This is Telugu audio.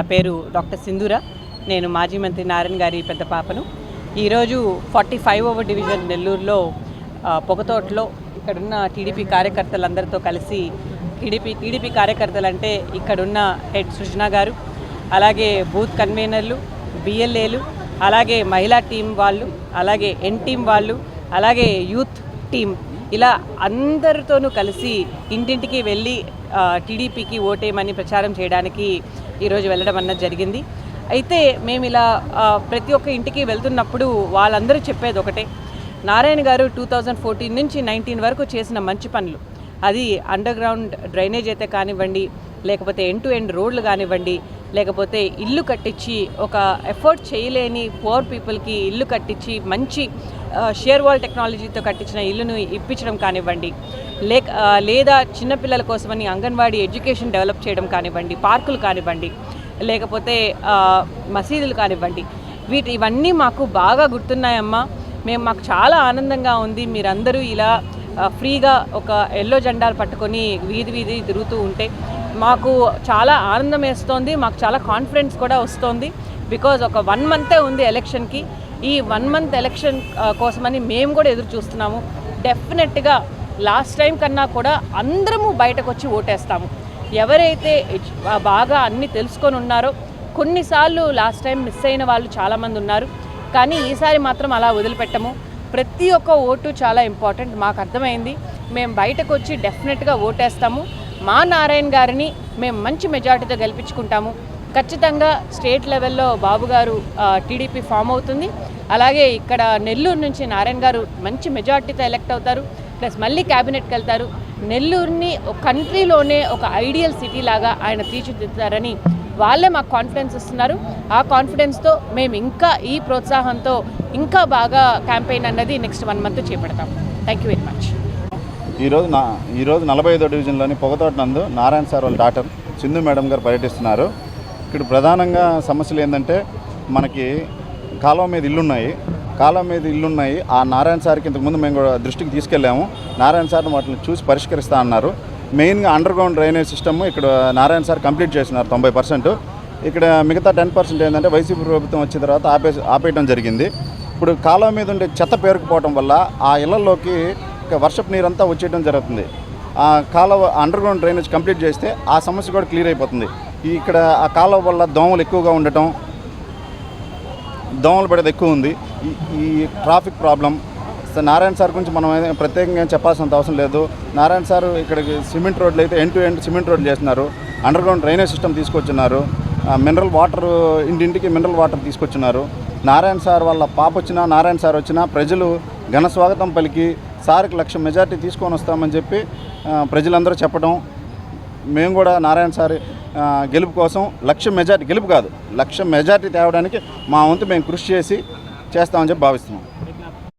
నా పేరు డాక్టర్ సింధూర. నేను మాజీ మంత్రి నారాయణ గారి పెద్ద పాపను. ఈరోజు ఫార్టీ ఫైవ్ ఓవర్ డివిజన్ నెల్లూరులో పొగతోటలో ఇక్కడున్న టీడీపీ కార్యకర్తలందరితో కలిసి టీడీపీ టీడీపీ కార్యకర్తలు అంటే ఇక్కడున్న హెడ్ సృజన గారు అలాగే బూత్ కన్వీనర్లు బిఎల్ఏలు అలాగే మహిళా టీం వాళ్ళు అలాగే ఎన్ టీం వాళ్ళు అలాగే యూత్ టీం ఇలా అందరితోనూ కలిసి ఇంటింటికి వెళ్ళి టీడీపీకి ఓటేయమని ప్రచారం చేయడానికి ఈరోజు వెళ్ళడం అన్నది జరిగింది. అయితే మేము ఇలా ప్రతి ఒక్క ఇంటికి వెళ్తున్నప్పుడు వాళ్ళందరూ చెప్పేది ఒకటే. నారాయణ గారు టూ థౌజండ్ ఫోర్టీన్ నుంచి నైన్టీన్ వరకు చేసిన మంచి పనులు. అది అండర్ గ్రౌండ్ డ్రైనేజ్ అయితే కానివ్వండి లేకపోతే ఎండ్ టు ఎండ్ రోడ్లు కానివ్వండి లేకపోతే ఇల్లు కట్టించి ఒక ఎఫర్ట్ చేయలేని పువర్ పీపుల్కి ఇల్లు కట్టించి మంచి షేర్ వాల్ టెక్నాలజీతో కట్టించిన ఇల్లును ఇప్పించడం కానివ్వండి లేక లేదా చిన్నపిల్లల కోసమని అంగన్వాడీ ఎడ్యుకేషన్ డెవలప్ చేయడం కానివ్వండి పార్కులు కానివ్వండి లేకపోతే మసీదులు కానివ్వండి వీటి ఇవన్నీ మాకు బాగా గుర్తున్నాయమ్మా. మేము మాకు చాలా ఆనందంగా ఉంది. మీరందరూ ఇలా ఫ్రీగా ఒక ఎల్లో జెండాలు పట్టుకొని వీధి వీధి తిరుగుతూ ఉంటే మాకు చాలా ఆనందం వేస్తోంది మాకు చాలా కాన్ఫిడెన్స్ కూడా వస్తోంది. బికాజ్ ఒక వన్ మంతే ఉంది ఎలక్షన్కి. ఈ వన్ మంత్ ఎలక్షన్ కోసమని మేము కూడా ఎదురు చూస్తున్నాము. డెఫినెట్గా లాస్ట్ టైం కన్నా కూడా అందరము బయటకు వచ్చి ఓటేస్తాము. ఎవరైతే బాగా అన్నీ తెలుసుకొని ఉన్నారో కొన్నిసార్లు లాస్ట్ టైం మిస్ అయిన వాళ్ళు చాలామంది ఉన్నారు. కానీ ఈసారి మాత్రం అలా వదిలిపెట్టము. ప్రతి ఒక్క ఓటు చాలా ఇంపార్టెంట్. మాకు అర్థమైంది. మేము బయటకు వచ్చి డెఫినెట్గా ఓటేస్తాము. మా నారాయణ గారిని మేము మంచి మెజార్టీతో గెలిపించుకుంటాము. ఖచ్చితంగా స్టేట్ లెవెల్లో బాబు గారు టీడీపీ ఫామ్ అవుతుంది. అలాగే ఇక్కడ నెల్లూరు నుంచి నారాయణ గారు మంచి మెజార్టీతో ఎలక్ట్ అవుతారు. ప్లస్ మళ్ళీ క్యాబినెట్కి వెళ్తారు. నెల్లూరుని ఒక కంట్రీలోనే ఒక ఐడియల్ సిటీ లాగా ఆయన తీర్చిదిద్దుతారని వాళ్ళే మాకు కాన్ఫిడెన్స్ ఇస్తున్నారు. ఆ కాన్ఫిడెన్స్తో మేము ఇంకా ఈ ప్రోత్సాహంతో ఇంకా బాగా క్యాంపెయిన్ అన్నది నెక్స్ట్ వన్ మంత్ చేపడతాం. థ్యాంక్ యూ వెరీ మచ్ ఈరోజు నా ఈరోజు నలభై ఐదో డివిజన్లోని పొగతోట నందు నారాయణ సార్ వాళ్ళ డాక్టర్ సింధు మేడం గారు పర్యటిస్తున్నారు. ఇక్కడ ప్రధానంగా సమస్యలు ఏంటంటే మనకి కాలువ మీద ఇల్లున్నాయి. కాలువ మీద ఇల్లున్నాయి. ఆ నారాయణ సార్కి ఇంతకుముందు మేము కూడా దృష్టికి తీసుకెళ్ళాము. నారాయణ సార్ని వాటిని చూసి పరిష్కరిస్తా అన్నారు. మెయిన్గా అండర్ గ్రౌండ్ డ్రైనేజ్ సిస్టమ్ ఇక్కడ నారాయణ సార్ కంప్లీట్ చేసినారు తొంభై పర్సెంట్. ఇక్కడ మిగతా టెన్ పర్సెంట్ ఏంటంటే వైసీపీ ప్రభుత్వం వచ్చిన తర్వాత ఆపే ఆపేయడం జరిగింది. ఇప్పుడు కాలువ మీద ఉండే చెత్త పేరుకుపోవడం వల్ల ఆ ఇళ్ళలోకి వర్షపు నీరంతా వచ్చేయడం జరుగుతుంది. ఆ కాలువ అండర్ గ్రౌండ్ డ్రైనేజ్ కంప్లీట్ చేస్తే ఆ సమస్య కూడా క్లియర్ అయిపోతుంది. ఇక్కడ ఆ కాలువ వల్ల దోమలు ఎక్కువగా ఉండటం దోమలు పడేది ఎక్కువ ఉంది. ఈ- ఈ traffic problem. So Narayana sir గురించి మనం ప్రత్యేకంగా చెప్పాల్సినంత అవసరం లేదు. నారాయణ సార్ ఇక్కడికి సిమెంట్ రోడ్లు అయితే ఎండ్ టు ఎండ్ సిమెంట్ రోడ్లు చేస్తున్నారు. అండర్ గ్రౌండ్ డ్రైనేజ్ సిస్టమ్ తీసుకొచ్చున్నారు. మినరల్ వాటర్ ఇంటింటికి మినరల్ వాటర్ తీసుకొచ్చున్నారు. నారాయణ సార్ వాళ్ళ పాప వచ్చినా నారాయణ సార్ వచ్చినా ప్రజలు ఘన స్వాగతం పలికి సార్కి లక్ష మెజార్టీ తీసుకొని వస్తామని చెప్పి ప్రజలందరూ చెప్పడం మేము కూడా నారాయణ సార్ గెలుపు కోసం లక్ష మెజార్టీ గెలుపు కాదు లక్ష మెజార్టీ తేవడానికి మా వంతు మేము కృషి చేసి చేస్తామని చెప్పి భావిస్తున్నాం.